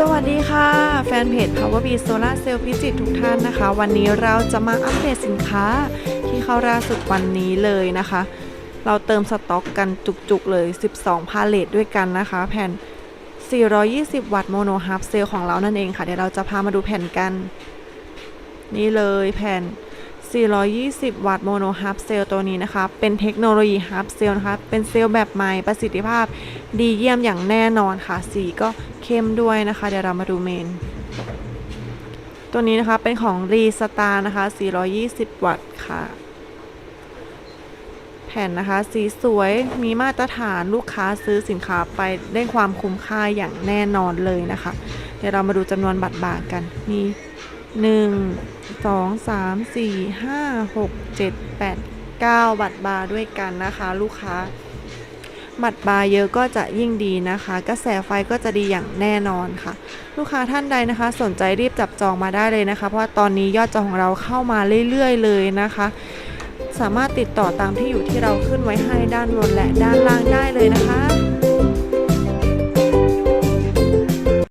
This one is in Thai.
สวัสดีค่ะ แฟนเพจ Power b e Solar Cell พิจิตรทุกท่านนะคะ วันนี้เราจะมาอัปเดตสินค้าที่เข้าล่าสุดวันนี้เลยนะคะ เราเติมสต็อกกันจุกๆเลย 12 พาเลทด้วยกันนะคะ แผ่น 420 วัตต์โมโนฮาร์ฟเซลของเรานั่นเองค่ะ เดี๋ยวเราจะพามาดูแผ่นกัน นี่เลยแผ่น 420 วัตต์โมโนฮาร์ฟเซลตัวนี้นะคะ เป็นเทคโนโลยีฮาร์ฟเซลนะคะ เป็นเซลล์แบบใหม่ประสิทธิภาพดีเยี่ยมอย่างแน่นอนค่ะ สีก็ เข้มด้วยนะคะ เดี๋ยวเรามาดูเมน ตัวนี้นะคะเป็นของรีสตาร์นะคะ 420 วัตต์ค่ะ แผ่นนะคะ สีสวยมีมาตรฐานลูกค้าซื้อสินค้าไปได้ความคุ้มค่าอย่างแน่นอนเลยนะคะ เดี๋ยวเรามาดูจำนวนบัตรบาทกัน มี1 2 3 4 5 6 7 8 9บัตรบาร์ด้วยกันนะคะ ลูกค้า บัตรบาร์เยอะก็จะยิ่งดีนะคะ กระแสไฟก็จะดีอย่างแน่นอนค่ะ ลูกค้าท่านใดนะคะ สนใจรีบจับจองมาได้เลยนะคะ เพราะว่าตอนนี้ยอดจองของเราเข้ามาเรื่อยๆ เลยนะคะ สามารถติดต่อตามที่อยู่ที่เราขึ้นไว้ให้ด้านบนและด้านล่างได้เลยนะคะ